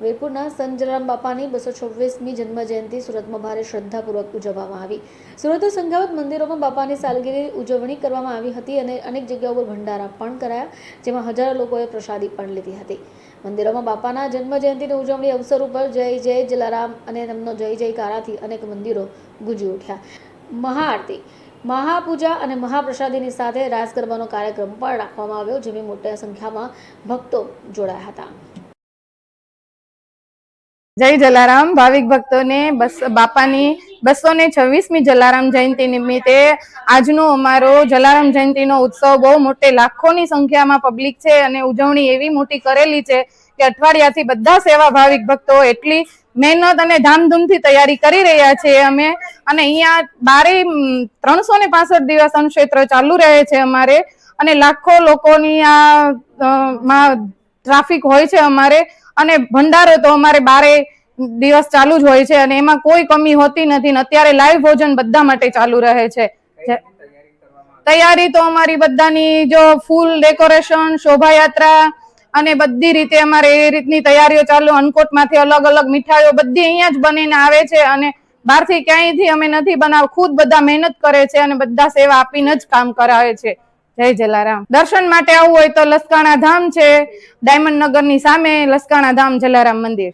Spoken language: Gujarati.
વીરપુરના સંજરામ બાપાની બસો છવ્વીસમી જન્મજયંતિ સુરતમાં ભારે શ્રદ્ધાપૂર્વક ઉજવવામાં આવી. સુરત સંઘાવત મંદિરોમાં બાપાની સાલગીરી ઉજવણી કરવામાં આવી હતી અને અનેક જગ્યાઓ પર ભંડારા પણ કરાયા, જેમાં હજારો લોકોએ પ્રસાદી પણ લીધી હતી. મંદિરોમાં બાપાના જન્મજયંતિની ઉજવણી અવસર ઉપર જય જય જલારામ અને તેમનો જય જયકારાથી અનેક મંદિરો ગુંજી ઉઠ્યા. મહાઆરતી, મહાપૂજા અને મહાપ્રસાદીની સાથે રાસ ગરબાનો કાર્યક્રમ પણ રાખવામાં આવ્યો, જેમાં મોટા સંખ્યામાં ભક્તો જોડાયા હતા. જય જલારામ. ભાવિક ભક્તોને બસ બાપાની બસો ને છવ્વીસમી જલારામ જયંતિ નિમિત્તે આજનો અમારો જલારામ જયંતિનો ઉત્સવ બહુ મોટે લાખોની સંખ્યામાં પબ્લિક છે અને ઉજવણી એવી મોટી કરેલી છે કે અઠવાડિયાથી બધા સેવા ભાવિક ભક્તો એટલી મહેનત અને ધામધૂમથી તૈયારી કરી રહ્યા છીએ અમે. અને અહીંયા બારે ત્રણસો ને પાસઠ દિવસ અન્નક્ષેત્ર ચાલુ રહે છે અમારે. અને લાખો લોકોની આ ટ્રાફિક હોય છે અમારે. અને ભંડારો તો અમારે બારે દિવસ ચાલુ જ હોય છે અને એમાં કોઈ કમી હોતી નથી ને અત્યારે લાઈવ ભોજન બધા માટે ચાલુ રહે છે. તૈયારી તો અમારી બધાની જો ફૂલ ડેકોરેશન શોભાયાત્રા અને બધી રીતે અમારે એ રીતની તૈયારીઓ ચાલુ અનકોટમાંથી અલગ અલગ મીઠાઈઓ બધી અહીંયા જ બનીને આવે છે અને બહારથી ક્યાંયથી અમે નથી બનાવ ખુદ બધા મહેનત કરે છે અને બધા સેવા આપીને જ કામ કરાવે છે. જય જલારામ. દર્શન માટે આવવું હોય તો લસકાણા ધામ છે. ડાયમંડ નગરની સામે લસકાણા ધામ જલારામ મંદિર.